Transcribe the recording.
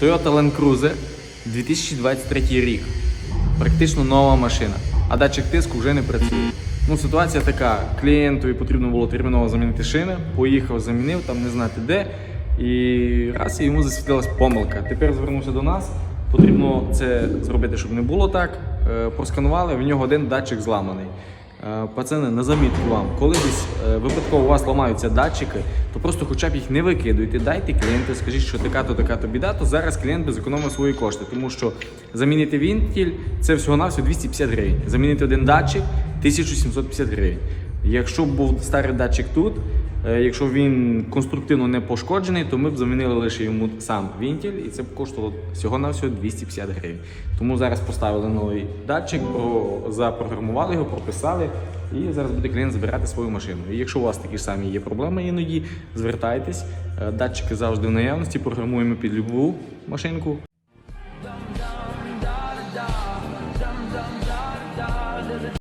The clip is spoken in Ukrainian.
Toyota Land Cruiser 2023 рік. Практично нова машина, а датчик тиску вже не працює. Ну, ситуація така: клієнтові потрібно було терміново замінити шини, поїхав, замінив, там не знати де. І раз йому засвітилась помилка. Тепер звернувся до нас. Потрібно це зробити, щоб не було так. Е, Просканували, в нього один датчик зламаний. Е, Пацани, на замітку вам, коли десь е, випадково у вас ламаються датчики, то просто хоча б їх не викидуйте, дайте клієнту, скажіть, що така-то, така-то біда, то зараз клієнт би зекономив свої кошти, тому що замінити вінтіль це всього-навсього 250 гривень. Замінити один датчик 1750 гривень. Якщо був старий датчик тут, якщо він конструктивно не пошкоджений, то ми б замінили лише йому сам вінтіль, і це б коштувало всього-навсього 250 гривень. Тому зараз поставили новий датчик, про- запрограмували його, прописали, і зараз буде клієнт збирати свою машину. І якщо у вас такі ж самі є проблеми іноді, звертайтесь. Е, Датчики завжди в наявності, програмуємо під любу машинку.